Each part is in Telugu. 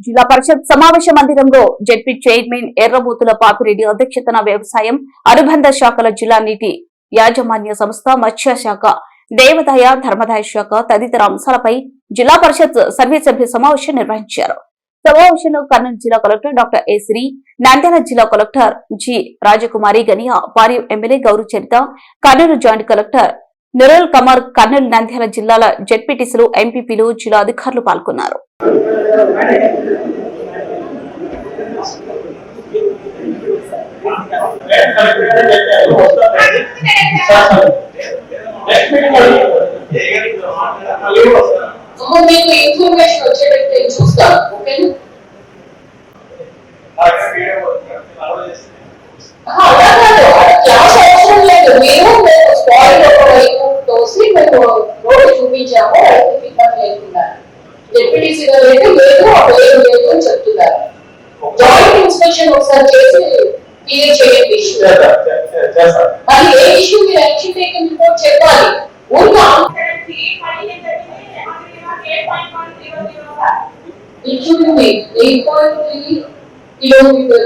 జిల్లా పరిషత్ సమావేశ మందిరంలో జెడ్పీ చైర్మన్ ఎర్రబూతుల పాపిరెడ్డి అధ్యక్షతన వ్యవసాయం అనుబంధ శాఖల జిల్లా నీటి యాజమాన్య సంస్థ మత్స్య శాఖ దేవదాయ ధర్మదాయ శాఖ తదితర అంశాలపై జిల్లా పరిషత్ సర్వసభ్య సమావేశం నిర్వహించారు. సమావేశంలో కర్నూలు జిల్లా collector doctor A Sri Nandyal జిల్లా కలెక్టర్ జి రాజకుమారి గనియా పారి ఎమ్మెల్యే గౌరవ Charitha Kurnool joint collector నిరల్ comer Kurnool Nandyal జిల్లాల జెడ్పీటీసీలు ఎంపీపీలు జిల్లా అధికారులు పాల్గొన్నారు. మీకు ఇన్ఫర్మేషన్ వచ్చేటట్టు నేను చూస్తాను ఓకేనా క్లాస్ అవసరం లేదు. మీరు తోసి మేము రోడ్డు చూపించాము రైతుకి ఇబ్బంది లేకుండా డిప్యూటీసీ గారు అయితే లేదు అప్పుడు ఏం లేదు అని చెప్తున్నారు జాయింట్ ఇన్స్పెక్షన్ ఒకసారి చేసి క్లియర్ చేయండి ఇష్యూ అది ఏ ఇష్యూ మీరు యాక్షన్ టేకన్ రిపోర్ట్ చెప్పాలి ఊరుగా including eight point three kilometre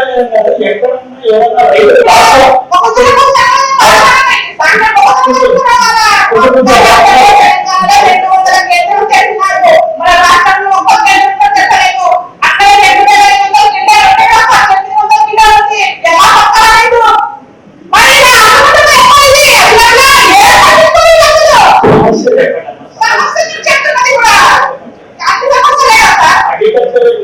దగ్గర అగ్రికల్చర్ రిలేటెడ్ ఏమంటే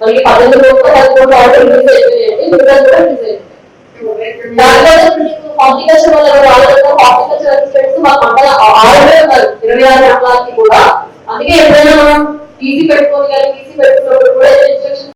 మళ్ళీ పదకొండు కోట్ల పదకొండు ఆర్డర్ రిలీజ్ అయిపోయాయి మిగతా కూడా రిలీజ్ అయిపోయాయి దానివల్ల మీకు హార్టికల్చర్ వల్ల వాళ్ళతో హార్టికల్చర్ అసిస్టెంట్స్ మా మండల ఆర్డర్ ఉన్నారు ఇరవై ఆరు మండలానికి కూడా అందుకే ఎప్పుడైనా మనం ఈజీ పెట్టుకోని కానీ ఈజీ పెట్టుకున్నప్పుడు కూడా ఇన్స్ట్రక్షన్